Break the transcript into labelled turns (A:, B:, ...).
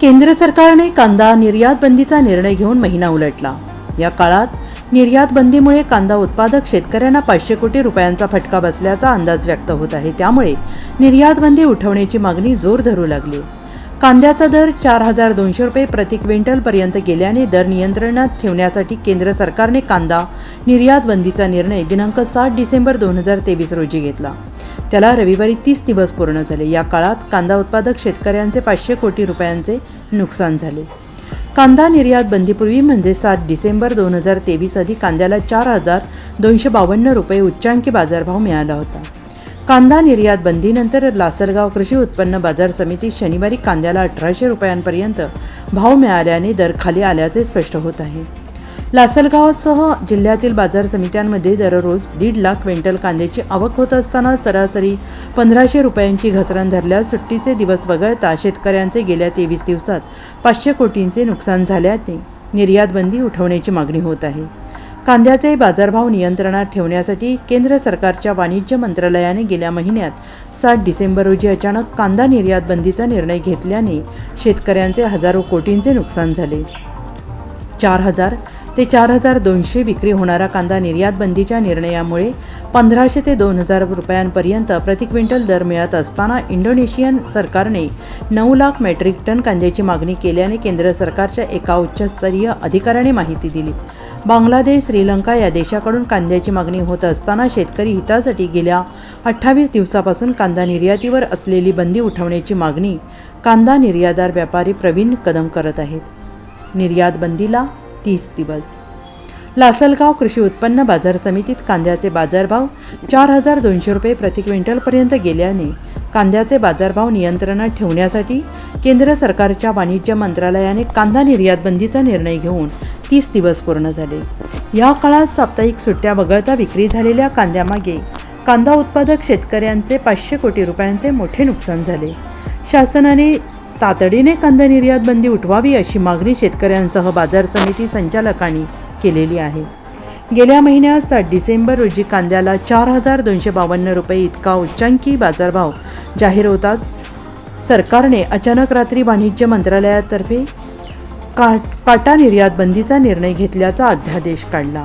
A: केंद्र सरकारने कांदा निर्यात बंदीचा निर्णय घेऊन महिना उलटला. या काळात निर्यात बंदीमुळे कांदा उत्पादक शेतकऱ्यांना पाचशे कोटी रुपयांचा फटका बसल्याचा अंदाज व्यक्त होत आहे. त्यामुळे निर्यात बंदी उठवण्याची मागणी जोर धरू लागली. कांद्याचा दर चार हजार दोनशे रुपये प्रति क्विंटल पर्यंत गेल्याने दर नियंत्रणात ठेवण्यासाठी केंद्र सरकारने कांदा निर्यात बंदीचा निर्णय दिनांक सात डिसेंबर दोन हजार तेवीस रोजी घेतला. त्याला रविवारी तीस दिवस पूर्ण झाले. या काळात कांदा उत्पादक शेतकऱ्यांचे पाचशे कोटी रुपयांचे नुकसान झाले. कांदा निर्यात बंदीपूर्वी म्हणजे सात डिसेंबर दोन हजार तेवीस आधी कांद्याला चार हजार दोनशे बावन्न रुपये उच्चांकी बाजारभाव मिळाला होता. कांदा निर्यात बंदीनंतर लासलगाव कृषी उत्पन्न बाजार समितीत शनिवारी कांद्याला अठराशे रुपयांपर्यंत भाव मिळाल्याने दर खाली आल्याचे स्पष्ट होत आहे. लासलगावसह जिल्ह्यातील बाजार समित्यांमध्ये दररोज दीड लाख क्विंटल कांद्याची आवक होत असताना सरासरी पंधराशे रुपयांची घसरण धरल्यास सुट्टीचे दिवस वगळता शेतकऱ्यांचे गेल्या तेवीस दिवसात पाचशे कोटींचे नुकसान झाल्याने निर्यात बंदी उठवण्याची मागणी होत आहे. कांद्याचे बाजारभाव नियंत्रणात ठेवण्यासाठी केंद्र सरकारच्या वाणिज्य मंत्रालयाने गेल्या महिन्यात सात डिसेंबर रोजी अचानक कांदा निर्यात बंदीचा निर्णय घेतल्याने शेतकऱ्यांचे हजारो कोटींचे नुकसान झाले. चार हजार ते चार हजार दोनशे विक्री होणारा कांदा निर्यात बंदीच्या निर्णयामुळे पंधराशे ते दोन हजार रुपयांपर्यंत प्रति क्विंटल दर मिळत असताना इंडोनेशियन सरकारने नऊ लाख मेट्रिक टन कांद्याची मागणी केल्याने केंद्र सरकारच्या एका उच्चस्तरीय अधिकाऱ्याने माहिती दिली. बांगलादेश श्रीलंका या देशाकडून कांद्याची मागणी होत असताना शेतकरी हितासाठी गेल्या अठ्ठावीस दिवसापासून कांदा निर्यातीवर असलेली बंदी उठवण्याची मागणी कांदा निर्यातदार व्यापारी प्रवीण कदम करत आहेत. निर्यात बंदीला तीस दिवस. लासलगाव कृषी उत्पन्न बाजार समितीत कांद्याचे बाजारभाव चार हजार दोनशे रुपये प्रति क्विंटलपर्यंत गेल्याने कांद्याचे बाजारभाव नियंत्रणात ठेवण्यासाठी केंद्र सरकारच्या वाणिज्य मंत्रालयाने कांदा निर्यात बंदीचा निर्णय घेऊन तीस दिवस पूर्ण झाले. या काळात साप्ताहिक सुट्ट्या वगळता विक्री झालेल्या कांद्यामागे कांदा उत्पादक शेतकऱ्यांचे पाचशे कोटी रुपयांचे मोठे नुकसान झाले. शासनाने तातडीने कांदा निर्यात बंदी उठवावी अशी मागणी शेतकऱ्यांसह बाजार समिती संचालकांनी केलेली आहे. गेल्या महिन्यात सात डिसेंबर रोजी कांद्याला चार हजार दोनशे बावन्न रुपये इतका उच्चांकी बाजारभाव जाहीर होताच सरकारने अचानक रात्री वाणिज्य मंत्रालयातर्फे का काटा निर्यात बंदीचा निर्णय घेतल्याचा अध्यादेश काढला.